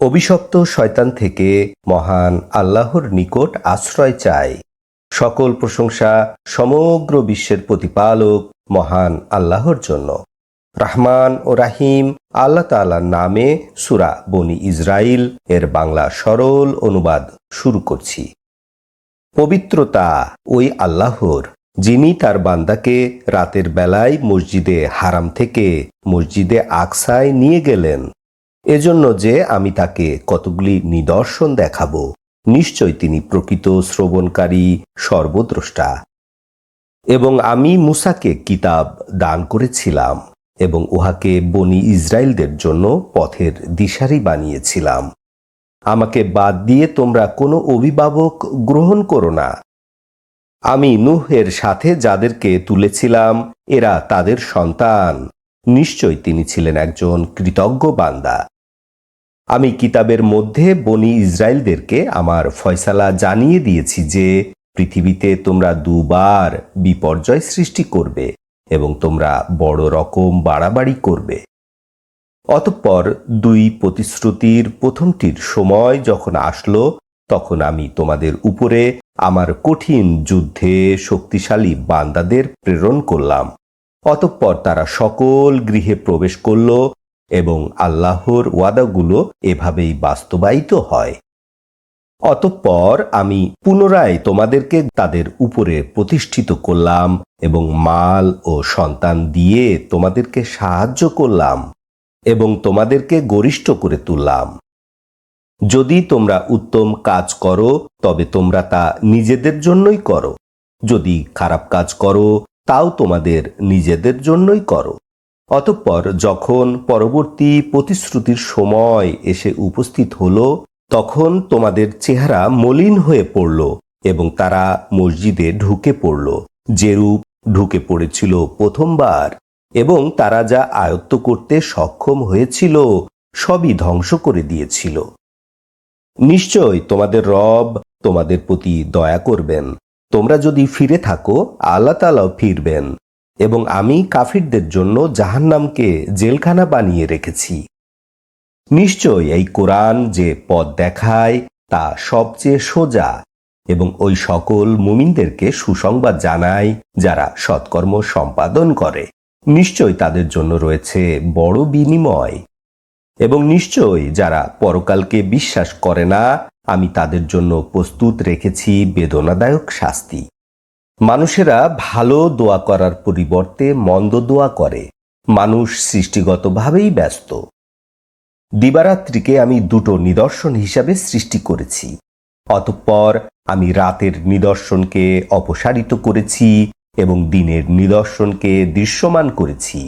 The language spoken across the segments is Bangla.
অভিশপ্ত শয়তান থেকে মহান আল্লাহর নিকট আশ্রয় চাই। সকল প্রশংসা সমগ্র বিশ্বের প্রতিপালক মহান আল্লাহর জন্য। রাহমান ও রাহিম আল্লাহ তাআলার নামে সুরা বনি ইসরাইল এর বাংলা সরল অনুবাদ শুরু করছি। পবিত্রতা ওই আল্লাহর, যিনি তার বান্দাকে রাতের বেলায় মসজিদে হারাম থেকে মসজিদে আকসায় নিয়ে গেলেন। এজন্য যে আমি তাকে কতগুলি নিদর্শন দেখাব, নিশ্চয় তিনি প্রকৃত শ্রবণকারী সর্বদ্রষ্টা। এবং আমি মুসাকে কিতাব দান করেছিলাম, এবং উহাকে বনি ইসরায়েলদের জন্য পথের দিশারি বানিয়েছিলাম। আমাকে বাদ দিয়ে তোমরা কোনো অভিভাবক গ্রহণ করো না। আমি নুহের সাথে যাদেরকে তুলেছিলাম, এরা তাদের সন্তান। নিশ্চয় তিনি ছিলেন একজন কৃতজ্ঞ বান্দা। আমি কিতাবের মধ্যে বনি ইসরায়েলদেরকে আমার ফয়সালা জানিয়ে দিয়েছি যে পৃথিবীতে তোমরা দুবার বিপর্যয় সৃষ্টি করবে এবং তোমরা বড় রকম বাড়াবাড়ি করবে। অতঃপর দুই প্রতিশ্রুতির প্রথমটির সময় যখন আসলো, তখন আমি তোমাদের উপরে আমার কঠিন যুদ্ধে শক্তিশালী বান্দাদের প্রেরণ করলাম। অতঃপর তারা সকল গৃহে প্রবেশ করল এবং আল্লাহর ওয়াদাগুলো এভাবেই বাস্তবায়িত হয়। অতঃপর আমি পুনরায় তোমাদেরকে তাদের উপরে প্রতিষ্ঠিত করলাম এবং মাল ও সন্তান দিয়ে তোমাদেরকে সাহায্য করলাম এবং তোমাদেরকে গরিষ্ঠ করে তুললাম। যদি তোমরা উত্তম কাজ করো, তবে তোমরা তা নিজেদের জন্যই করো। যদি খারাপ কাজ করো, তাও তোমাদের নিজেদের জন্যই করো। অতঃপর যখন পরবর্তী প্রতিশ্রুতির সময় এসে উপস্থিত হলো, তখন তোমাদের চেহারা মলিন হয়ে পড়ল এবং তারা মসজিদে ঢুকে পড়ল যেরূপ ঢুকে পড়েছিল প্রথমবার, এবং তারা যা আয়ত্ত করতে সক্ষম হয়েছিল সবই ধ্বংস করে দিয়েছিল। নিশ্চয় তোমাদের রব তোমাদের প্রতি দয়া করবেন। তোমরা যদি ফিরে থাকো, আল্লাহ তালাও ফিরবেন। এবং আমি কাফিরদের জন্য জাহান্নামকে জেলখানা বানিয়ে রেখেছি। নিশ্চয় এই কোরআন যে পথ দেখায়, তা সবচেয়ে সোজা এবং ওই সকল মুমিনদেরকে সুসংবাদ জানায় যারা সৎকর্ম সম্পাদন করে। নিশ্চয় তাদের জন্য রয়েছে বড় বিনিময় এবং নিশ্চয় যারা পরকালকে বিশ্বাস করে না, আমি তাদের জন্য প্রস্তুত রেখেছি বেদনাদায়ক শাস্তি। মানুষেরা ভালো দোয়া করার পরিবর্তে মন্দ দোয়া করে। মানুষ সৃষ্টিগতভাবেই ব্যস্ত। দিবারাত্রিকে আমি দুটো নিদর্শন হিসাবে সৃষ্টি করেছি। অতঃপর আমি রাতের নিদর্শনকে অপসারিত করেছি এবং দিনের নিদর্শনকে দৃশ্যমান করেছি,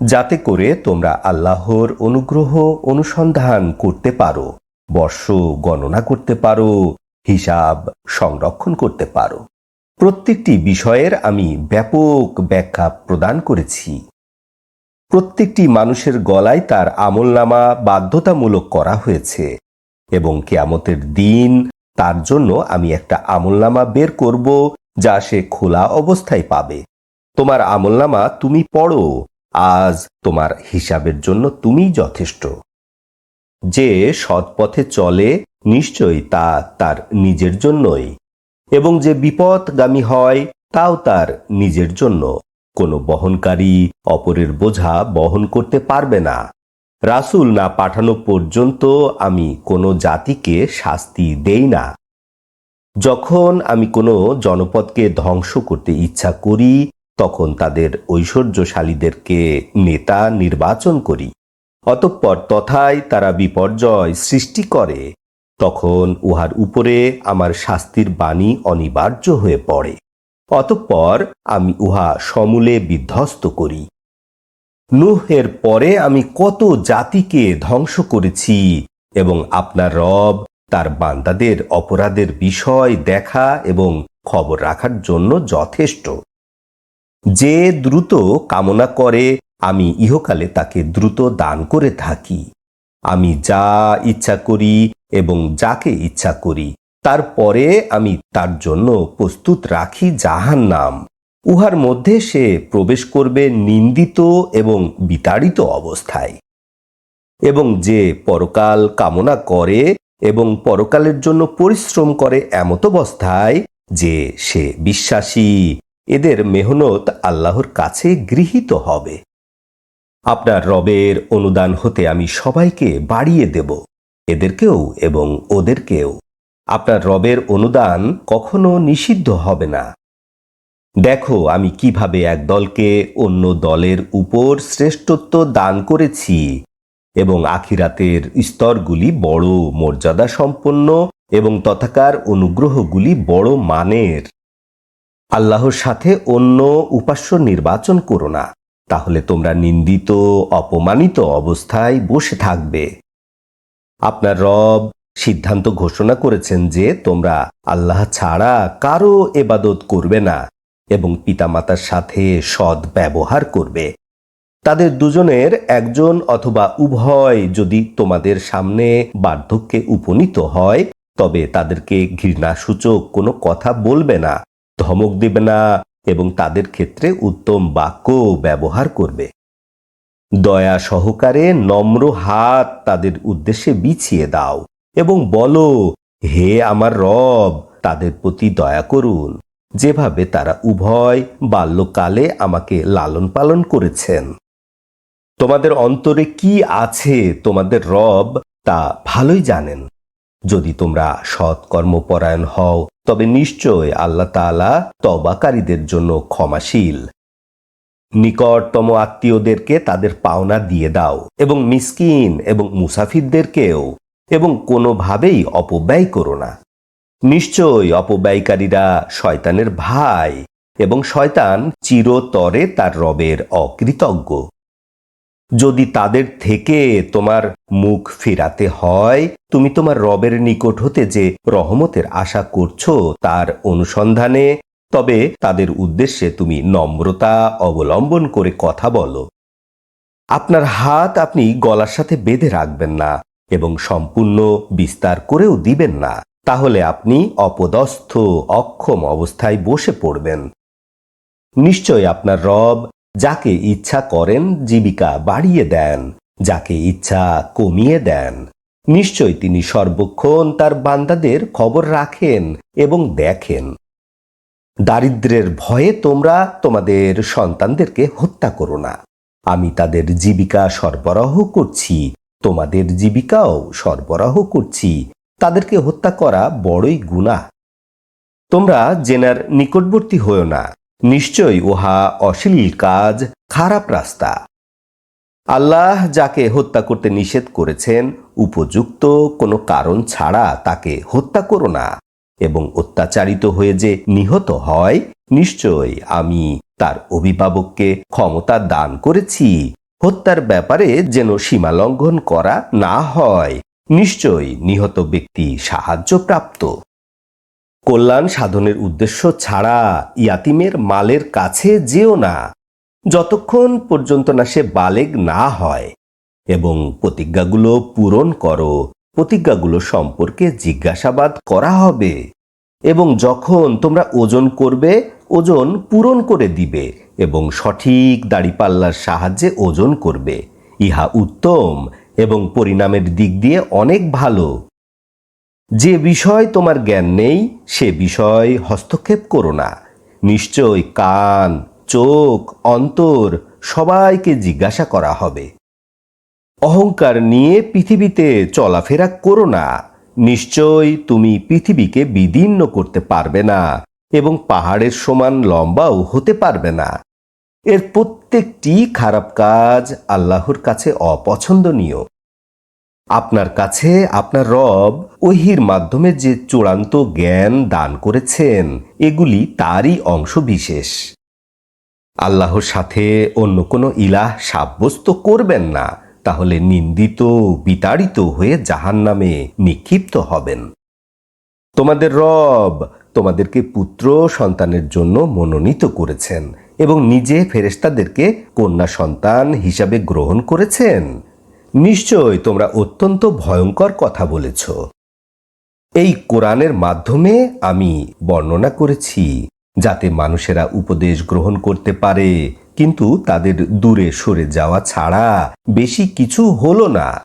যাতে করে তোমরা আল্লাহর অনুগ্রহ অনুসন্ধান করতে পারো, বর্ষ গণনা করতে পারো, হিসাব সংরক্ষণ করতে পারো। প্রত্যেকটি বিষয়ের আমি ব্যাপক ব্যাখ্যা প্রদান করেছি। প্রত্যেকটি মানুষের গলায় তার আমলনামা বাধ্যতামূলক করা হয়েছে এবং কেয়ামতের দিন তার জন্য আমি একটা আমলনামা বের করব যা সে খোলা অবস্থায় পাবে। তোমার আমলনামা তুমি পড়ো, আজ তোমার হিসাবের জন্য তুমি যথেষ্ট। যে সৎপথে চলে, নিশ্চয়ই তা তার নিজের জন্যই। এবং যে বিপদগামী হয়, তাও তার নিজের জন্য। কোনো বহনকারী অপরের বোঝা বহন করতে পারবে না। রাসুল না পাঠানো পর্যন্ত আমি কোনো জাতিকে শাস্তি দেই না। যখন আমি কোনো জনপদকে ধ্বংস করতে ইচ্ছা করি, তখন তাদের ঐশ্বর্যশালীদেরকে নেতা নির্বাচন করি। অতঃপর তথায় তারা বিপর্যয় সৃষ্টি করে। তখন উহার উপরে আমার শাস্তির বাণী অনিবার্য হয়ে পড়ে। অতঃপর আমি উহা সমূলে বিধ্বস্ত করি। নুহের পরে আমি কত জাতিকে ধ্বংস করেছি এবং আপনার রব তার বান্দাদের অপরাধের বিষয় দেখা এবং খবর রাখার জন্য যথেষ্ট। যে দ্রুত কামনা করে, আমি ইহকালে তাকে দ্রুত দান করে থাকি। আমি যা ইচ্ছা করি এবং যাকে ইচ্ছা করি তারপরে আমি তার জন্য প্রস্তুত রাখি যাহার নাম উহার মধ্যে সে প্রবেশ করবে নিন্দিত এবং বিতাড়িত অবস্থায়। এবং যে পরকাল কামনা করে এবং পরকালের জন্য পরিশ্রম করে এমত অবস্থায় যে সে বিশ্বাসী, এদের মেহনত আল্লাহর কাছে গৃহীত হবে। আপনার রবের অনুদান হতে আমি সবাইকে বাড়িয়ে দেব। এদেরকেও এবং ওদেরকেও। আপনার রবের অনুদান কখনো নিষিদ্ধ হবে না। দেখো, আমি কীভাবে এক দলকে অন্য দলের উপর শ্রেষ্ঠত্ব দান করেছি এবং আখিরাতের স্তরগুলি বড় মর্যাদা সম্পন্ন এবং তথাকার অনুগ্রহগুলি বড় মানের। আল্লাহর সাথে অন্য উপাস্য নির্বাচন করো না, তাহলে তোমরা নিন্দিত, অপমানিত অবস্থায় বসে থাকবে। আপনার রব সিদ্ধান্ত ঘোষণা করেছেন যে তোমরা আল্লাহ ছাড়া কারও এবাদত করবে না এবং পিতামাতার সাথে সৎ ব্যবহার করবে। তাদের দুজনের একজন অথবা উভয় যদি তোমাদের সামনে বার্ধক্যে উপনীত হয়, তবে তাদেরকে ঘৃণাসূচক কোনো কথা বলবে না, ধমক দেবে না এবং তাদের ক্ষেত্রে উত্তম বাক্য ব্যবহার করবে। দয়া সহকারে নম্র হাত তাদের উদ্দেশ্যে বিছিয়ে দাও এবং বলো, হে আমার রব, তাদের প্রতি দয়া করুন। যেভাবে তারা উভয় বাল্যকালে আমাকে লালন পালন করেছেন। তোমাদের অন্তরে কি আছে তোমাদের রব, তা ভালোই জানেন। যদি তোমরা সৎ কর্মপরায়ণ হও, তবে নিশ্চয় আল্লাহ তাআলা তবাকারীদের জন্য ক্ষমাশীল। নিকটতম আত্মীয়দেরকে তাদের পাওনা দিয়ে দাও, এবং মিসকিন এবং মুসাফিরদেরকেও, এবং কোনোভাবেই অপব্যয় করো না। নিশ্চয় অপব্যয়কারীরা শয়তানের ভাই, এবং শয়তান চিরতরে তার রবের অকৃতজ্ঞ। যদি তাদের থেকে তোমার মুখ ফেরাতে হয়, তুমি তোমার রবের নিকট হতে যে রহমতের আশা করছ, তার অনুসন্ধানে তবে তাদের উদ্দেশ্যে তুমি নম্রতা অবলম্বন করে কথা বলো। আপনার হাত আপনি গলার সাথে বেঁধে রাখবেন না এবং সম্পূর্ণ বিস্তার করেও দিবেন না। তাহলে আপনি অপদস্থ, অক্ষম অবস্থায় বসে পড়বেন। নিশ্চয় আপনার রব যাকে ইচ্ছা করেন জীবিকা বাড়িয়ে দেন, যাকে ইচ্ছা কমিয়ে দেন। নিশ্চয় তিনি সর্বক্ষণ তার বান্দাদের খবর রাখেন এবং দেখেন। দারিদ্রের ভয়ে তোমরা তোমাদের সন্তানদেরকে হত্যা করো না। আমি তাদের জীবিকা সরবরাহ করছি, তোমাদের জীবিকাও সরবরাহ করছি। তাদেরকে হত্যা করা বড়ই গুণা তোমরা জেনার নিকটবর্তী হও না নিশ্চয় উহা অশ্লীল কাজ, খারাপ রাস্তা। আল্লাহ যাকে হত্যা করতে নিষেধ করেছেন, উপযুক্ত কোনো কারণ ছাড়া তাকে হত্যা করো না। এবং অত্যাচারিত হয়ে যে নিহত হয় নিশ্চয় আমি তার অভিভাবককে ক্ষমতা দান করেছি। হত্যার ব্যাপারে যেন সীমা লঙ্ঘন করা না হয় নিশ্চয় নিহত ব্যক্তি সাহায্যপ্রাপ্ত। কল্যাণ সাধনের উদ্দেশ্য ছাড়া ইয়াতিমের মালের কাছে যেও না, যতক্ষণ পর্যন্ত না সে বালেগ না হয়, এবং প্রতিজ্ঞাগুলো পূরণ করো। প্রতিজ্ঞাগুলো সম্পর্কে জিজ্ঞাসাবাদ করা হবে এবং যখন তোমরা ওজন করবে, ওজন পূরণ করে দিবে এবং সঠিক দাড়িপাল্লার সাহায্যে ওজন করবে। ইহা উত্তম এবং পরিণামের দিক দিয়ে অনেক ভালো। যে বিষয় তোমার জ্ঞান নেই, সে বিষয় হস্তক্ষেপ করো না। নিশ্চয় কান, চোখ, অন্তর সবাইকে জিজ্ঞাসা করা হবে। অহংকার নিয়ে পৃথিবীতে চলাফেরা করো না। নিশ্চয় তুমি পৃথিবীকে বিদীর্ণ করতে পারবে না এবং পাহাড়ের সমান লম্বাও হতে পারবে না। এর প্রত্যেকটি খারাপ কাজ আল্লাহর কাছে অপছন্দনীয়। আপনার কাছে আপনার রব ওহির মাধ্যমে যে চূড়ান্ত জ্ঞান দান করেছেন, এগুলি তারই অংশ বিশেষ। আল্লাহর সাথে অন্য কোনো ইলাহ সাব্যস্ত করবেন না। তাহলে নিন্দিত, বিতাড়িত হয়ে জাহান নামে নিক্ষিপ্ত হবেন। তোমাদের রব তোমাদেরকে পুত্র সন্তানের জন্য মনোনীত করেছেন এবং নিজে ফেরেস্তাদেরকে কন্যা সন্তান হিসাবে গ্রহণ করেছেন। নিশ্চয় তোমরা অত্যন্ত ভয়ঙ্কর কথা বলেছ। এই কোরআনের মাধ্যমে আমি বর্ণনা করেছি যাতে মানুষেরা উপদেশ গ্রহণ করতে পারে। কিন্তু তাদের দূরে সরে যাওয়া ছাড়া বেশি কিছু হলো না।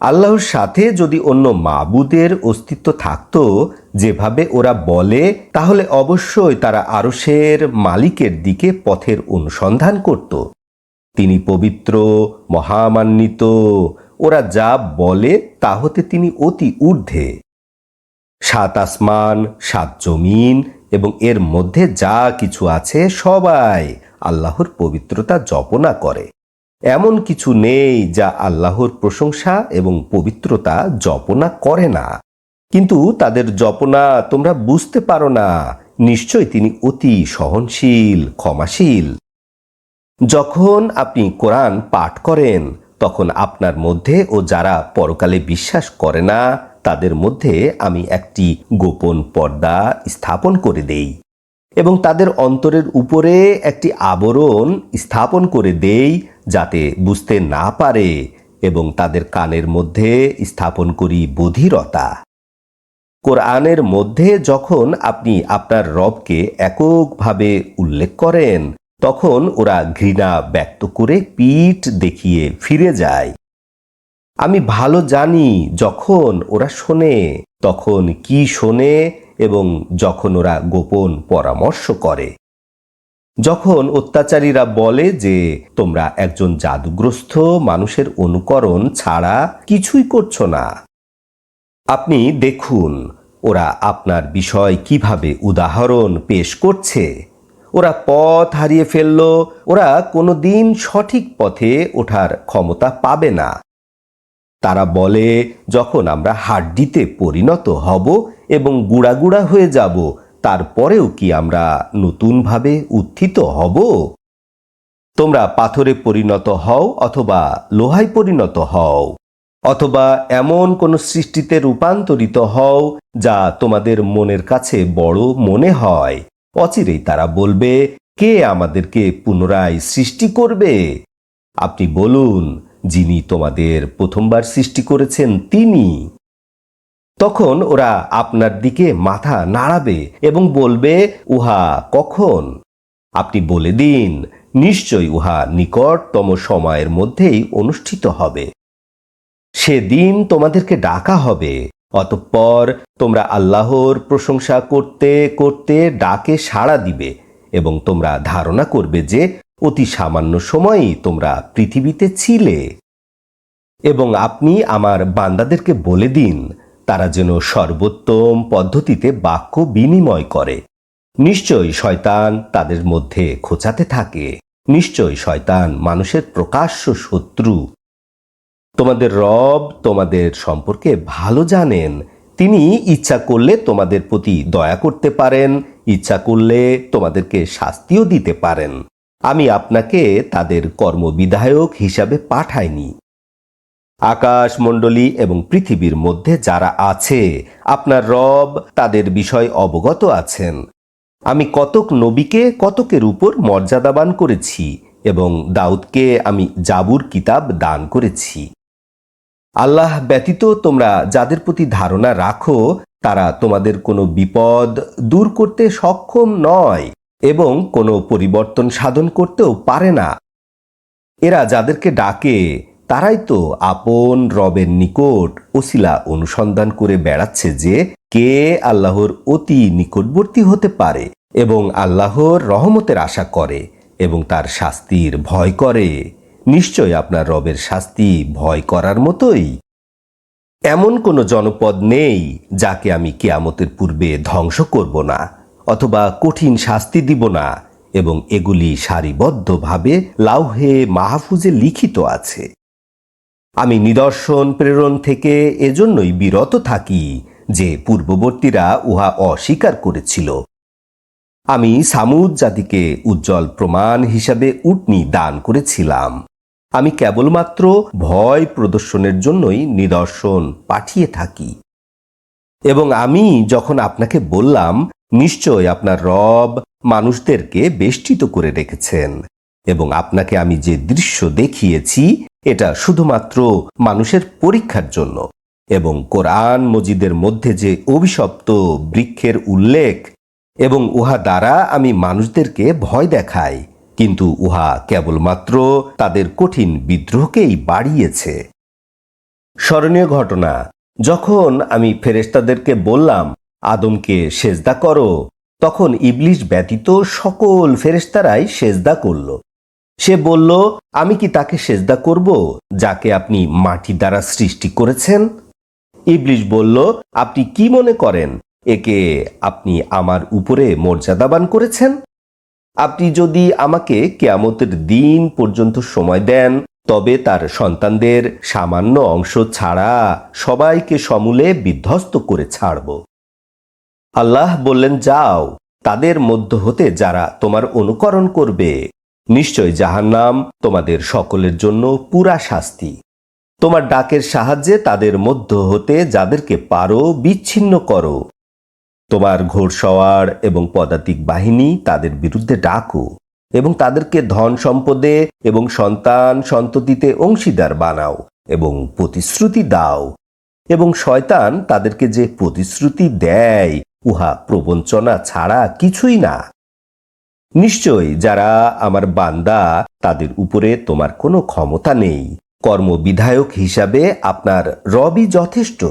আল্লাহর সাথে যদি অন্য মাবুদের অস্তিত্ব থাকত, যেভাবে ওরা বলে, তাহলে অবশ্যই তারা আরশের মালিকের দিকে পথের অনুসন্ধান করত। তিনি পবিত্র, মহামান্বিত, ওরা যা বলে তা হতে তিনি অতি ঊর্ধ্বে। সাত আসমান, সাত জমিন এবং এর মধ্যে যা কিছু আছে সবাই আল্লাহর পবিত্রতা জপনা করে। এমন কিছু নেই যা আল্লাহর প্রশংসা এবং পবিত্রতা জপনা করে না। কিন্তু তাদের জপনা তোমরা বুঝতে পারো না। নিশ্চয় তিনি অতি সহনশীল, ক্ষমাশীল। যখন আপনি কোরআন পাঠ করেন, তখন আপনার মধ্যে ও যারা পরকালে বিশ্বাস করে না তাদের মধ্যে আমি একটি গোপন পর্দা স্থাপন করে দেই এবং তাদের অন্তরের উপরে একটি আবরণ স্থাপন করে দেই যাতে বুঝতে না পারে এবং তাদের কানের মধ্যে স্থাপন করি বধিরতা। কোরআনের মধ্যে যখন আপনি আপনার রবকে এককভাবে উল্লেখ করেন, তখন ওরা ঘৃণা ব্যক্ত করে পিঠ দেখিয়ে ফিরে যায়। আমি ভালো জানি যখন ওরা শোনে, তখন কি শোনে এবং যখন ওরা গোপন পরামর্শ করে। যখন অত্যাচারীরা বলে যে তোমরা একজন জাদুগ্রস্ত মানুষের অনুকরণ ছাড়া কিছুই করছ না। আপনি দেখুন, ওরা আপনার বিষয় কীভাবে উদাহরণ পেশ করছে। ওরা পথ হারিয়ে ফেলল, ওরা কোনো দিন সঠিক পথে ওঠার ক্ষমতা পাবে না। তারা বলে, যখন আমরা হাড্ডিতে পরিণত হব এবং গুড়া গুড়া হয়ে যাব, তারপরেও কি আমরা নতুনভাবে উত্থিত হব? তোমরা পাথরে পরিণত হও অথবা লোহায় পরিণত হও, অথবা এমন কোনো সৃষ্টিতে রূপান্তরিত হও যা তোমাদের মনের কাছে বড় মনে হয়। অচিরেই তারা বলবে, কে আমাদেরকে পুনরায় সৃষ্টি করবে? আপনি বলুন যিনি তোমাদের প্রথমবার সৃষ্টি করেছেন তিনি। তখন ওরা আপনার দিকে মাথা নাড়াবে এবং বলবে, উহা কখন? আপনি বলে দিন, নিশ্চয় উহা নিকটতম সময়ের মধ্যেই অনুষ্ঠিত হবে। সেদিন তোমাদেরকে ডাকা হবে। অতঃপর তোমরা আল্লাহর প্রশংসা করতে করতে ডাকে সাড়া দিবে এবং তোমরা ধারণা করবে যে অতি সামান্য সময়ই তোমরা পৃথিবীতে ছিলে। এবং আপনি আমার বান্দাদেরকে বলে দিন, তারা যেন সর্বোত্তম পদ্ধতিতে বাক্য বিনিময় করে। নিশ্চয়ই শয়তান তাদের মধ্যে খোঁচাতে থাকে। নিশ্চয়ই শয়তান মানুষের প্রকাশ্য শত্রু। তোমাদের রব তোমাদের সম্পর্কে ভালো জানেন। তিনি ইচ্ছা করলে তোমাদের প্রতি দয়া করতে পারেন, ইচ্ছা করলে তোমাদেরকে শাস্তিও দিতে পারেন। আমি আপনাকে তাদের কর্মবিধায়ক হিসাবে পাঠাইনি। আকাশ মণ্ডলী এবং পৃথিবীর মধ্যে যারা আছে, আপনার রব তাদের বিষয় অবগত আছেন। আমি কতক নবীকে কতকের উপর মর্যাদাবান করেছি এবং দাউদকে আমি জাবুর কিতাব দান করেছি। আল্লাহ ব্যতীত তোমরা যাদের প্রতি ধারণা রাখো, তারা তোমাদের কোনো বিপদ দূর করতে সক্ষম নয়। এবং কোনো পরিবর্তন সাধন করতেও পারে না। এরা যাদেরকে ডাকে, তারাই তো আপন রবের নিকট ওসিলা অনুসন্ধান করে বেড়াচ্ছে যে কে আল্লাহর অতি নিকটবর্তী হতে পারে এবং আল্লাহর রহমতের আশা করে এবং তার শাস্তির ভয় করে। নিশ্চয় আপনার রবের শাস্তি ভয় করার মতোই। এমন কোনো জনপদ নেই যাকে আমি কেয়ামতের পূর্বে ধ্বংস করব না। অথবা কঠিন শাস্তি দিব না এবং এগুলি সারিবদ্ধভাবে লাউহে মাহফুজে লিখিত আছে। আমি নিদর্শন প্রেরণ থেকে এজন্যই বিরত থাকি যে পূর্ববর্তীরা উহা অস্বীকার করেছিল। আমি সামুদ জাতিকে উজ্জ্বল প্রমাণ হিসাবে উটনি দান করেছিলাম। আমি কেবলমাত্র ভয় প্রদর্শনের জন্যই নিদর্শন পাঠিয়ে থাকি। এবং আমি যখন আপনাকে বললাম নিশ্চয় আপনার রব মানুষদেরকে বেষ্টিত করে রেখেছেন। এবং আপনাকে আমি যে দৃশ্য দেখিয়েছি, এটা শুধুমাত্র মানুষের পরীক্ষার জন্য। এবং কোরআন মজিদের মধ্যে যে অভিশপ্ত বৃক্ষের উল্লেখ, এবং উহা দ্বারা আমি মানুষদেরকে ভয় দেখাই, কিন্তু উহা কেবলমাত্র তাদের কঠিন বিদ্রোহকেই বাড়িয়েছে। স্মরণীয় ঘটনা, যখন আমি ফেরেশতাদেরকে বললাম আদমকে সেজদা করো। তখন ইবলিশ ব্যতীত সকল ফেরেশতারাই সেজদা করল। সে বলল, আমি কি তাকে সেজদা করব, যাকে আপনি মাটি দ্বারা সৃষ্টি করেছেন? ইবলিশ বলল, আপনি কি মনে করেন, একে আপনি আমার উপরে মর্যাদাবান করেছেন? আপনি যদি আমাকে কেয়ামতের দিন পর্যন্ত সময় দেন, তবে তার সন্তানদের সামান্য অংশ ছাড়া সবাইকে সমূলে বিধ্বস্ত করে ছাড়ব। আল্লাহ বললেন, যাও, তাদের মধ্য হতে যারা তোমার অনুকরণ করবে, নিশ্চয় জাহান্নাম তোমাদের সকলের জন্য পুরা শাস্তি। তোমার ডাকের সাহায্যে তাদের মধ্য হতে যাদেরকে পারো, বিচ্ছিন্ন করো। তোমার ঘোড়সওয়ার এবং পদাতিক বাহিনী তাদের বিরুদ্ধে ডাকো এবং তাদেরকে ধন সম্পদে এবং সন্তান সন্ততিতে অংশীদার বানাও এবং প্রতিশ্রুতি দাও এবং শয়তান তাদেরকে যে প্রতিশ্রুতি দেয় উহা প্রবঞ্চনা ছাড়া কিছুই না। নিশ্চয় যারা আমার বান্দা, তাদের উপরে তোমার কোনো ক্ষমতা নেই। কর্মবিধায়ক হিসাবে আপনার রবই যথেষ্ট।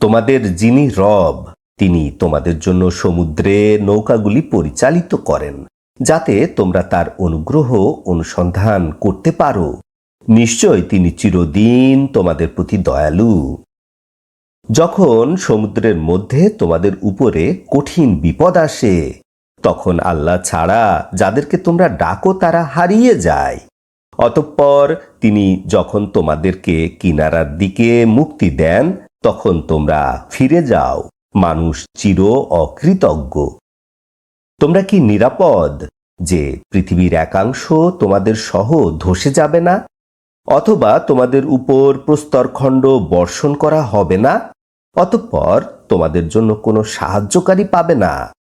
তোমাদের যিনি রব, তিনি তোমাদের জন্য সমুদ্রে নৌকাগুলি পরিচালিত করেন, যাতে তোমরা তার অনুগ্রহ অনুসন্ধান করতে পারো। নিশ্চয় তিনি চিরদিন তোমাদের প্রতি দয়ালু। যখন সমুদ্রের মধ্যে তোমাদের উপরে কঠিন বিপদ আসে, তখন আল্লাহ ছাড়া যাদেরকে তোমরা ডাকো তারা হারিয়ে যায়। অতঃপর তিনি যখন তোমাদেরকে কিনারার দিকে মুক্তি দেন, তখন তোমরা ফিরে যাও। মানুষ চির অকৃতজ্ঞ। তোমরা কি নিরাপদ যে পৃথিবীর একাংশ তোমাদের সহ ধসে যাবে না? অথবা তোমাদের উপর প্রস্তরখণ্ড বর্ষণ করা হবে না? অতঃপর তোমাদের জন্য কোনো সাহায্যকারী পাবে না।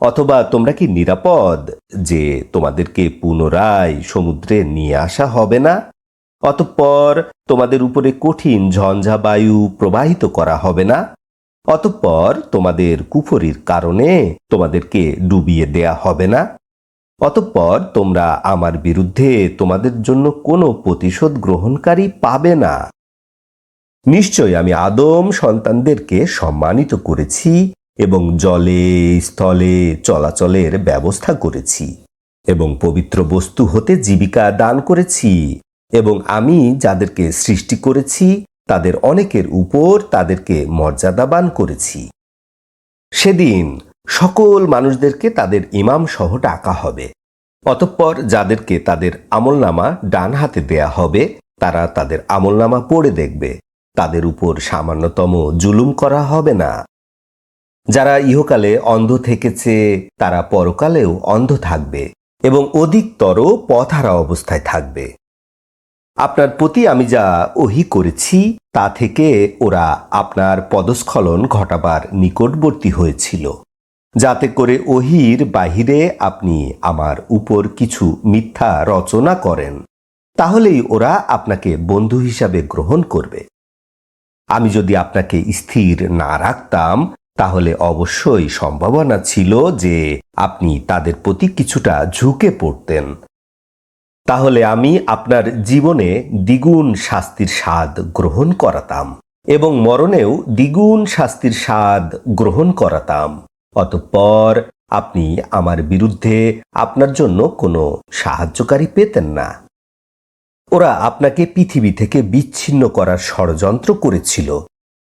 অথবা তোমরা কি নিরাপদ যে তোমাদেরকে পুনরায় সমুদ্রে নিয়ে আসা হবে না? অতঃপর তোমাদের উপরে কঠিন ঝঞ্ঝা বায়ু প্রবাহিত করা হবে না। অতঃপর তোমাদের কুফরির কারণে তোমাদেরকে ডুবিয়ে দেয়া হবে না। অতঃপর তোমরা আমার বিরুদ্ধে তোমাদের জন্য কোনো প্রতিশোধ গ্রহণকারী পাবে না। নিশ্চয় আমি আদম সন্তানদেরকে সম্মানিত করেছি এবং জলে, স্থলে চলাচলের ব্যবস্থা করেছি এবং পবিত্র বস্তু হতে জীবিকা দান করেছি এবং আমি যাদেরকে সৃষ্টি করেছি, তাদের অনেকের উপর তাদেরকে মর্যাদাবান করেছি। সেদিন সকল মানুষদেরকে তাদের ইমাম সহ ডাকা হবে। অতঃপর যাদেরকে তাদের আমলনামা ডান হাতে দেয়া হবে, তারা তাদের আমলনামা পড়ে দেখবে। তাদের উপর সামান্যতম জুলুম করা হবে না। যারা ইহকালে অন্ধ থেকেছে, তারা পরকালেও অন্ধ থাকবে এবং অধিকতর পথহারা অবস্থায় থাকবে। আপনার প্রতি আমি যা ওহি করেছি, তা থেকে ওরা আপনার পদস্খলন ঘটাবার নিকটবর্তী হয়েছিল, যাতে করে ওহির বাহিরে আপনি আমার উপর কিছু মিথ্যা রচনা করেন। তাহলেই ওরা আপনাকে বন্ধু হিসাবে গ্রহণ করবে। আমি যদি আপনাকে স্থির না রাখতাম, তাহলে অবশ্যই সম্ভাবনা ছিল যে আপনি তাদের প্রতি কিছুটা ঝুঁকে পড়তেন। তাহলে আমি আপনার জীবনে দ্বিগুণ শাস্তির স্বাদ গ্রহণ করাতাম এবং মরণেও দ্বিগুণ শাস্তির স্বাদ গ্রহণ করাতাম। অতঃপর আপনি আমার বিরুদ্ধে আপনার জন্য কোনো সাহায্যকারী পেতেন না। ওরা আপনাকে পৃথিবী থেকে বিচ্ছিন্ন করার ষড়যন্ত্র করেছিল,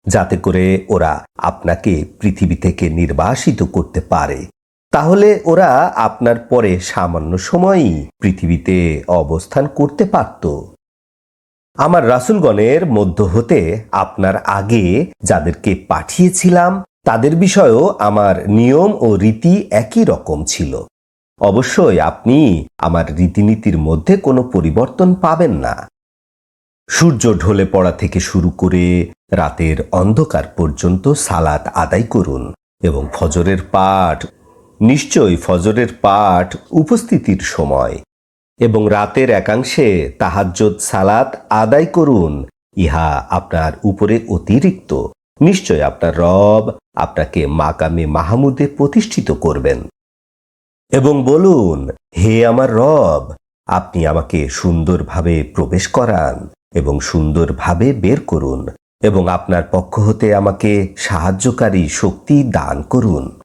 যাতে করে ওরা আপনাকে পৃথিবী থেকে নির্বাসিত করতে পারে। তাহলে ওরা আপনার পরে সামান্য সময়ই পৃথিবীতে অবস্থান করতে পারত। আমার রাসুলগণের মধ্য হতে আপনার আগে যাদেরকে পাঠিয়েছিলাম, তাদের বিষয়েও আমার নিয়ম ও রীতি একই রকম ছিল। অবশ্যই আপনি আমার রীতিনীতির মধ্যে কোনো পরিবর্তন পাবেন না। সূর্য ঢলে পড়া থেকে শুরু করে রাতের অন্ধকার পর্যন্ত সালাত আদায় করুন এবং ফজরের পাঠ, নিশ্চয়ই ফজরের পাঠ উপস্থিতির সময় এবং রাতের একাংশে তাহাজ্জত সালাত আদায় করুন। ইহা আপনার উপরে অতিরিক্ত। নিশ্চয় আপনার রব আপনাকে মাকামে মাহমুদে প্রতিষ্ঠিত করবেন। এবং বলুন, হে আমার রব, আপনি আমাকে সুন্দরভাবে প্রবেশ করান এবং সুন্দরভাবে বের করুন এবং আপনার পক্ষ হতে আমাকে সাহায্যকারী শক্তি দান করুন।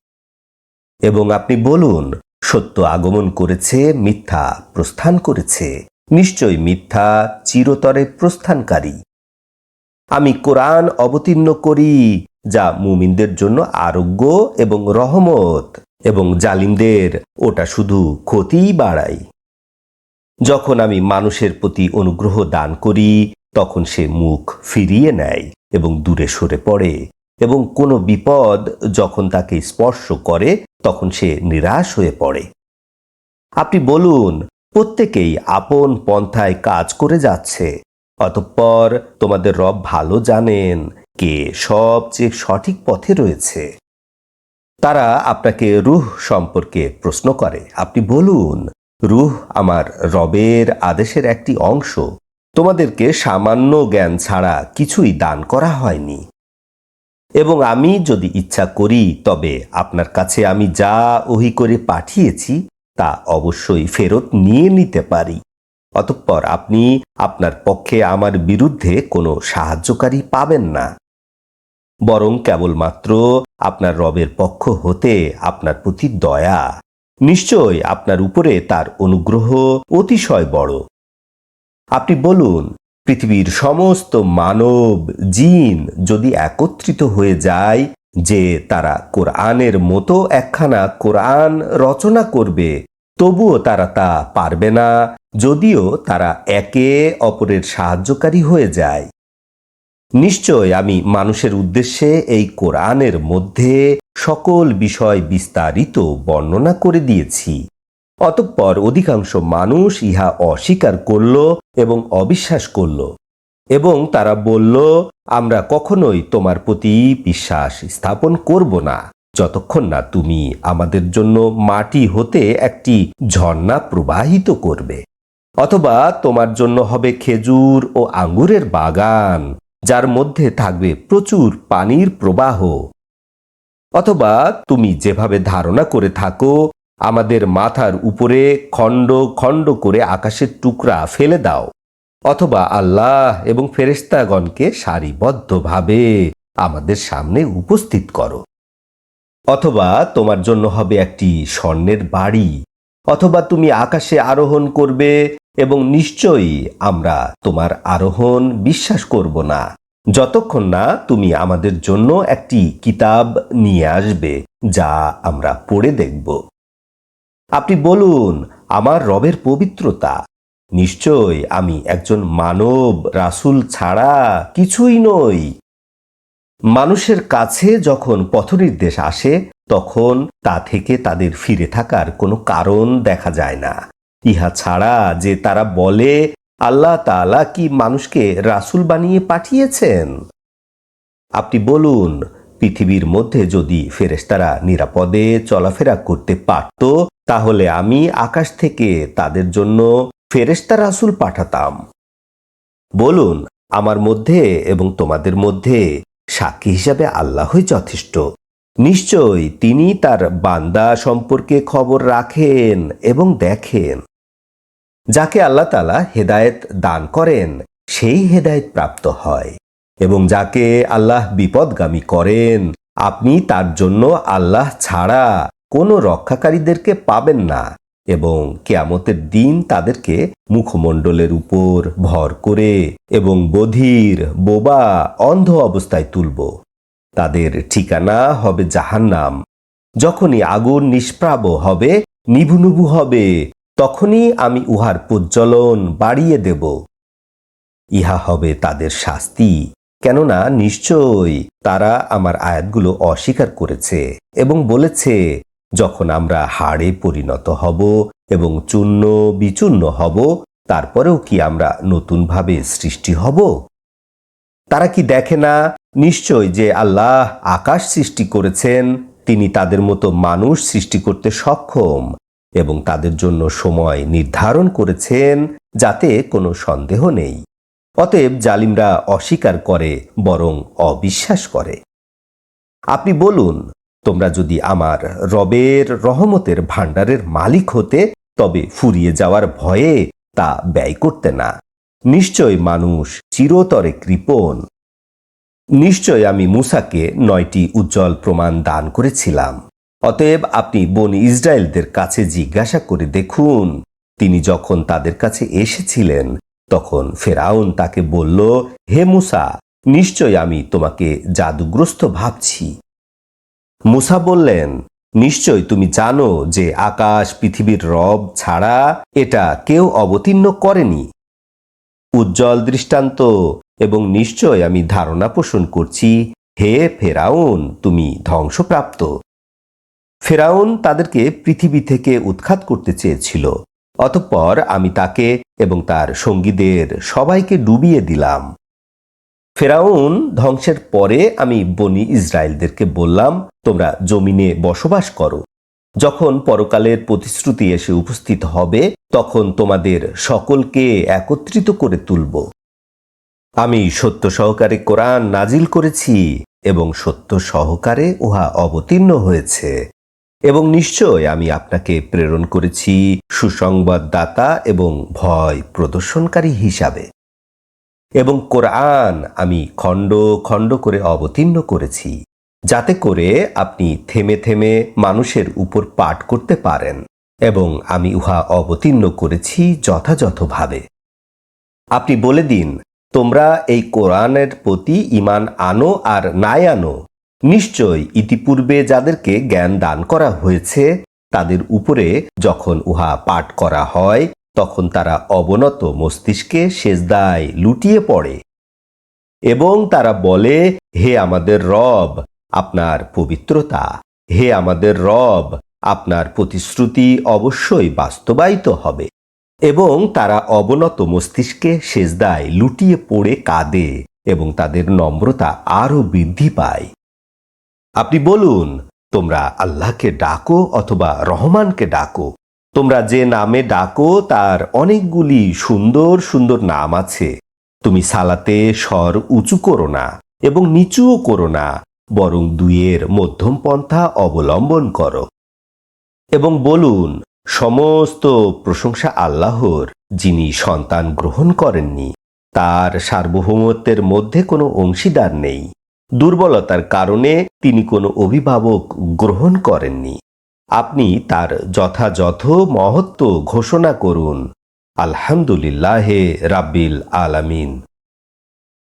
এবং আপনি বলুন, সত্য আগমন করেছে, মিথ্যা প্রস্থান করেছে, নিশ্চয় মিথ্যা চিরতরে প্রস্থানকারী। আমি কোরআন অবতীর্ণ করি, যা মুমিনদের জন্য আরোগ্য এবং রহমত। এবং জালিমদের ওটা শুধু ক্ষতিই বাড়ায়। যখন আমি মানুষের প্রতি অনুগ্রহ দান করি, তখন সে মুখ ফিরিয়ে নেয় এবং দূরে সরে পড়ে এবং কোনো বিপদ যখন তাকে স্পর্শ করে, তখন সে নিরাশ হয়ে পড়ে। আপনি বলুন, প্রত্যেকেই আপন পন্থায় কাজ করে যাচ্ছে, অতঃপর তোমাদের রব ভালো জানেন কে সবচেয়ে সঠিক পথে রয়েছে। তারা আপনাকে রুহ সম্পর্কে প্রশ্ন করে। আপনি বলুন, রুহ আমার রবের আদেশের একটি অংশ। তোমাদেরকে সামান্য জ্ঞান ছাড়া কিছুই দান করা হয়নি। এবং আমি যদি ইচ্ছা করি, তবে আপনার কাছে আমি যা ওহি করে পাঠিয়েছি, তা অবশ্যই ফেরত নিয়ে নিতে পারি। অতঃপর আপনি আপনার পক্ষে আমার বিরুদ্ধে কোনো সাহায্যকারী পাবেন না। বরং কেবলমাত্র আপনার রবের পক্ষ হতে আপনার প্রতি দয়া। নিশ্চয় আপনার উপরে তার অনুগ্রহ অতিশয় বড়। আপনি বলুন, পৃথিবীর সমস্ত মানব জিন যদি একত্রিত হয়ে যায়, যে তারা কোরআনের মতো একখানা কোরআন রচনা করবে, তবুও তারা তা পারবে না, যদিও তারা একে অপরের সাহায্যকারী হয়ে যায়। নিশ্চয় আমি মানুষের উদ্দেশ্যে এই কোরআনের মধ্যে সকল বিষয় বিস্তারিত বর্ণনা করে দিয়েছি। অতঃপর অধিকাংশ মানুষ ইহা অস্বীকার করল এবং অবিশ্বাস করল এবং তারা বলল, আমরা কখনোই তোমার প্রতি বিশ্বাস স্থাপন করব না। যতক্ষণ না তুমি আমাদের জন্য মাটি হতে একটি ঝর্ণা প্রবাহিত করবে। অথবা তোমার জন্য হবে খেজুর ও আঙ্গুরের বাগান। যার মধ্যে থাকবে প্রচুর পানির প্রবাহ। অথবা তুমি যেভাবে ধারণা করে থাকো, আমাদের মাথার উপরে খণ্ড খণ্ড করে আকাশের টুকরা ফেলে দাও। অথবা আল্লাহ এবং ফেরেস্তাগণকে সারিবদ্ধভাবে আমাদের সামনে উপস্থিত করো। অথবা তোমার জন্য হবে একটি স্বর্ণের বাড়ি। অথবা তুমি আকাশে আরোহণ করবে এবং নিশ্চয়ই আমরা তোমার আরোহণ বিশ্বাস করব না। যতক্ষণ না তুমি আমাদের জন্য একটি কিতাব নিয়ে আসবে, যা আমরা পড়ে দেখব। আপনি বলুন, আমার রবের পবিত্রতা। নিশ্চয় আমি একজন মানব রাসূল ছাড়া কিছুই নই। মানুষের কাছে যখন পথনির্দেশ আসে তখন তা থেকে তাদের ফিরে থাকার কোনো কারণ দেখা যায় না। ইহা ছাড়া যে তারা বলে, আল্লাহ তাআলা কি মানুষকে রাসূল বানিয়ে পাঠিয়েছেন? আপনি বলুন, পৃথিবীর মধ্যে যদি ফেরেশতারা নিরাপদে চলাফেরা করতে পারত, তাহলে আমি আকাশ থেকে তাদের জন্য ফেরেশতা রাসূল পাঠাতাম। বলুন, আমার মধ্যে এবং তোমাদের মধ্যে সাক্ষী হিসাবে আল্লাহই যথেষ্ট। নিশ্চয় তিনি তার বান্দা সম্পর্কে খবর রাখেন এবং দেখেন। যাকে আল্লাহ তালা হেদায়েত দান করেন, সেই হেদায়েত প্রাপ্ত হয় এবং যাকে আল্লাহ বিপদগামী করেন, আপনি তার জন্য আল্লাহ ছাড়া কোনো রক্ষাকারীদেরকে পাবেন না এবং কেয়ামতের দিন তাদেরকে মুখমণ্ডলের উপর ভর করে এবং বধির, বোবা, অন্ধ অবস্থায় তুলব। তাদের ঠিকানা হবে জাহান্নাম। যখনই আগুন নিষ্প্রাব হবে, নিভুনুভু হবে, তখনই আমি উহার প্রজ্বলন বাড়িয়ে দেব। ইহা হবে তাদের শাস্তি, কেননা নিশ্চয়ই তারা আমার আয়াতগুলো অস্বীকার করেছে এবং বলেছে, যখন আমরা হাড়ে পরিণত হব এবং চূর্ণ বিচূর্ণ হব, তারপরেও কি আমরা নতুনভাবে সৃষ্টি হব? তারা কি দেখে না? নিশ্চয় যে আল্লাহ আকাশ সৃষ্টি করেছেন, তিনি তাদের মতো মানুষ সৃষ্টি করতে সক্ষম এবং তাদের জন্য সময় নির্ধারণ করেছেন যাতে কোনো সন্দেহ নেই। অতএব জালিমরা অস্বীকার করে, বরং অবিশ্বাস করে। আপনি বলুন, তোমরা যদি আমার রবের রহমতের ভাণ্ডারের মালিক হতে, তবে ফুরিয়ে যাওয়ার ভয়ে তা ব্যয় করতে না। নিশ্চয় মানুষ চিরতরে কৃপণ। নিশ্চয় আমি মুসাকে নয়টি উজ্জ্বল প্রমাণ দান করেছিলাম। অতএব আপনি বন ইসরায়েলদের কাছে জিজ্ঞাসা করে দেখুন, তিনি যখন তাদের কাছে এসেছিলেন, তখন ফেরাউন তাকে বলল, হে মুসা, নিশ্চয় আমি তোমাকে জাদুগ্রস্ত ভাবছি। মুসা বললেন, নিশ্চয় তুমি জানো যে আকাশ পৃথিবীর রব ছাড়া এটা কেউ অবতীর্ণ করেনি। উজ্জ্বল দৃষ্টান্ত এবং নিশ্চয় আমি ধারণা পোষণ করছি, হে ফেরাউন, তুমি ধ্বংসপ্রাপ্ত। ফেরাউন তাদেরকে পৃথিবী থেকে উৎখাত করতে চেয়েছিল, অতঃপর আমি তাকে এবং তার সঙ্গীদের সবাইকে ডুবিয়ে দিলাম। ফেরাউন ধ্বংসের পরে আমি বনি ইসরায়েলদেরকে বললাম, তোমরা জমিনে বসবাস করো। যখন পরকালের প্রতিশ্রুতি এসে উপস্থিত হবে, তখন তোমাদের সকলকে একত্রিত করে তুলব। আমি সত্য সহকারে কোরআন নাজিল করেছি এবং সত্য সহকারে উহা অবতীর্ণ হয়েছে। এবং নিশ্চয় আমি আপনাকে প্রেরণ করেছি সুসংবাদদাতা এবং ভয় প্রদর্শনকারী হিসাবে। এবং কোরআন আমি খণ্ড খণ্ড করে অবতীর্ণ করেছি। যাতে করে আপনি থেমে থেমে মানুষের উপর পাঠ করতে পারেন এবং আমি উহা অবতীর্ণ করেছি যথাযথভাবে। আপনি বলে দিন, তোমরা এই কোরআনের প্রতি ইমান আনো আর নাই আনো। নিশ্চয় ইতিপূর্বে যাদেরকে জ্ঞান দান করা হয়েছে, তাদের উপরে যখন উহা পাঠ করা হয়, তখন তারা অবনত মস্তিষ্কে সেজদায় লুটিয়ে পড়ে এবং তারা বলে, হে আমাদের রব আপনার পবিত্রতা। হে আমাদের রব, আপনার প্রতিশ্রুতি অবশ্যই বাস্তবায়িত হবে এবং তারা অবনত মস্তিষ্কে সেজদায় লুটিয়ে পড়ে কাঁদে এবং তাদের নম্রতা আরও বৃদ্ধি পায়। আপনি বলুন, তোমরা আল্লাহকে ডাকো অথবা রহমানকে ডাকো? তোমরা যে নামে ডাকো, তার অনেকগুলি সুন্দর সুন্দর নাম আছে। তুমি সালাতে স্বর উঁচু করো না এবং নিচুও করো না। বরং দুইয়ের মধ্যম পন্থা অবলম্বন করো। এবং বলুন, সমস্ত প্রশংসা আল্লাহর, যিনি সন্তান গ্রহণ করেননি, তার সার্বভৌমত্বের মধ্যে কোনো অংশীদার নেই। দুর্বলতার কারণে তিনি কোনো অভিভাবক গ্রহণ করেননি। আপনি তার যথাযথ মহত্ব ঘোষণা করুন। আলহামদুলিল্লাহে রাব্বিল আলামিন।